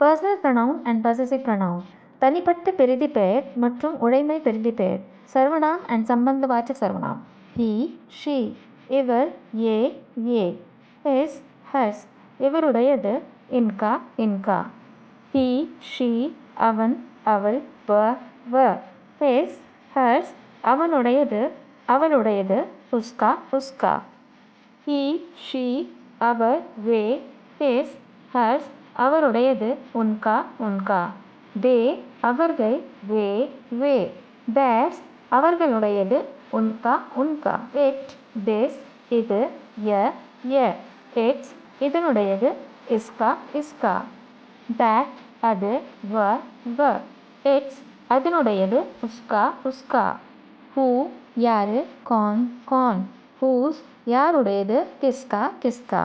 Personal pronoun and possessive pronoun தனிப்பட்ட பெரிதி பெயர் மற்றும் உடைமை பெரிதி பெயர். சர்வநாம் அண்ட் சம்பந்தவாச்ச சர்வநாம் ஹி ஷீ இவர் ஏ ஏ. ஹிஸ் ஹஸ் இவருடையது இன்கா இன்கா. ஹி ஷீ அவன் அவள் வ வ. ஹிஸ் ஹர்ஸ் அவனுடையது அவளுடையது உஸ்கா உஸ்கா ஹி ஷீ அவர் வே. ஹிஸ் ஹர்ஸ் அவருடையது உன்கா உன்கா. தே அவர்கள் வே வே. தேஸ் அவர்களுடையது உன்கா உன்கா. இட் திஸ் இது ய ய. இட்ஸ் இதனுடையது இஸ்கா இஸ்கா. தட் அது வ வ. இட்ஸ் அதனுடையது உஸ்கா உஸ்கா. ஹூ யாரு கான் கான். ஹூஸ் யாருடையது கிஸ்கா கிஸ்கா.